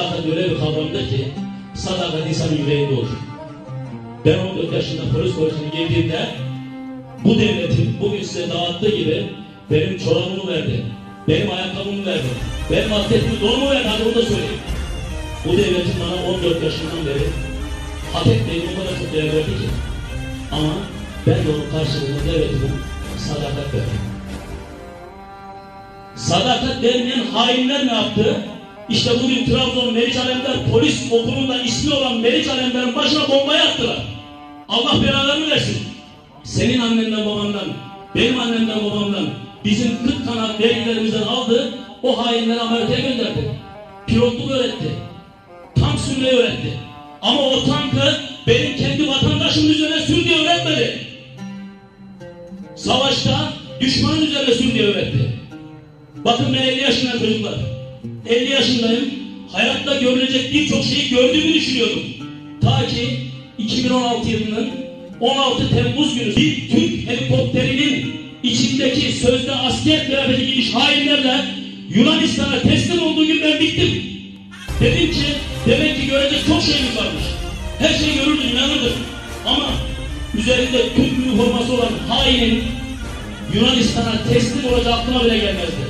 Sadakat öyle bir kavramdır ki sadakat insanın yüreğinde olur. Ben 14 yaşında polis kolejine girdiğimde bu devletin bugün size dağıttığı gibi benim çorabımı verdi, benim ayakkabımı verdi, benim atletimi donumu verdi, hadi onu da söyleyeyim. Bu devletin bana 14 yaşından beri hak etmeyip o kadar çok değer verdi ki. Ama ben de onun karşılığında devletime sadakat verdim. Sadakat vermeyen hainler ne yaptı? İşte bugün Trabzon Meriç Alemdar polis okulunda ismi olan Meriç Alemdar'ın başına bombayı attılar. Allah belalarını versin. Senin annenden babandan, benim annemden babamdan, bizim 40 kanat vergilerimizden aldı, o hainleri Amerika'ya gönderdi. Pilotluk öğretti. Tank sürmeyi öğretti. Ama o tankı benim kendi vatandaşımın üzerine sür diye öğretmedi. Savaşta düşmanın üzerine sür diye öğretti. Bakın ben 50 yaşındayım çocuklar. 50 yaşındayım. Hayatta görülecek birçok şeyi gördüğümü düşünüyorum. Ta ki 2016 yılının 16 Temmuz günü bir Türk helikopterinin içindeki sözde asker kıyafeti giymiş hainlerle Yunanistan'a teslim olduğu gün ben bittim. Dedim ki demek ki görecek çok şeyimiz varmış. Her şeyi görürdüm, inanırdım. Ama üzerinde Türk üniforması olan hainin Yunanistan'a teslim olacağı aklıma bile gelmezdi.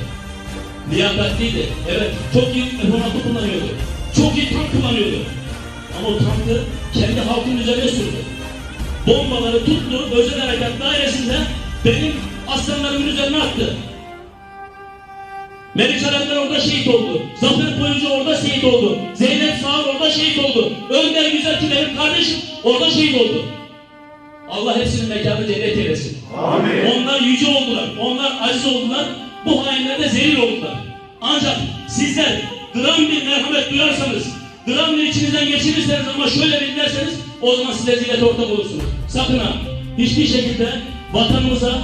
Liyakatliydi. Evet, çok iyi üniforması kullanıyordu. Çok iyi tank kullanıyordu. Ama o tankı kendi halkın üzerine sürdü. Bombaları tuttu, özel harekat dairesinde benim aslanlarımın üzerine attı. Melik Alemdar orada şehit oldu. Zafer Boyunca orada şehit oldu. Zeynep Sağır orada şehit oldu. Önder Güzelki benim kardeşim orada şehit oldu. Allah hepsinin mekanı cennet eylesin. Amin. Onlar yüce oldular. Onlar aziz oldular. Bu hainler de zelil oldular. Ancak sizler gram bir merhamet duyarsanız, gram bir içinizden geçirirseniz ama şöyle bir o zaman siz rezilete ortak olursunuz. Sakın ha. Hiçbir şekilde vatanımıza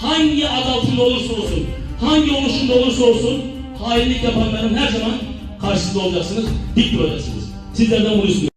hangi ad altında olursa olsun, hangi oluşumda olursa olsun hainlik yapanların her zaman karşısında olacaksınız, dik duracaksınız. Sizlerden bunu.